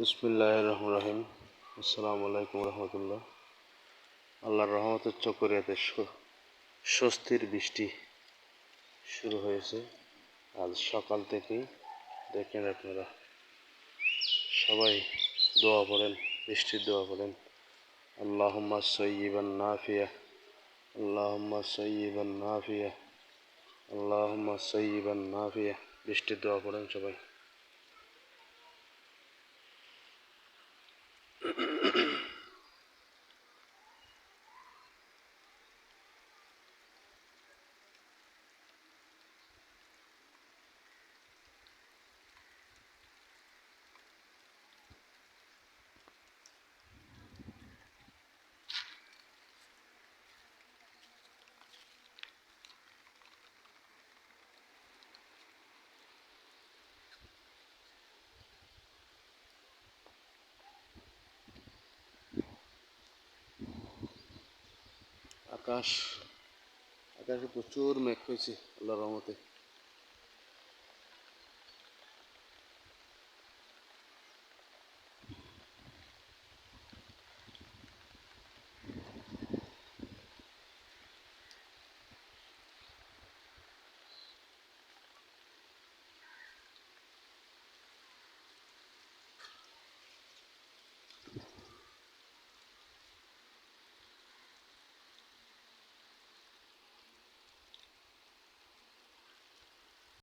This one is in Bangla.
বিসমুল্লাহ রহমান রহিম আসসালামু আলাইকুম রহমতুল্লাহ আল্লাহর রহমতের চকরিয়াতে স্ব- স্বস্তির বৃষ্টি শুরু হয়েছে। আজ সকাল থেকেই দেখেন আপনারা। সবাই দোয়া পড়েন, বৃষ্টির দোয়া পড়েন। আল্লাহুম্মা সয়্যিবান নাফিয়া, আল্লাহুম্মা সয়্যিবান নাফিয়া, আল্লাহুম্মা সয়্যিবান নাফিয়া। বৃষ্টির দোয়া পড়েন সবাই। আকাশ আকাশে প্রচুর মেঘ হয়েছে আল্লাহর রহমতে।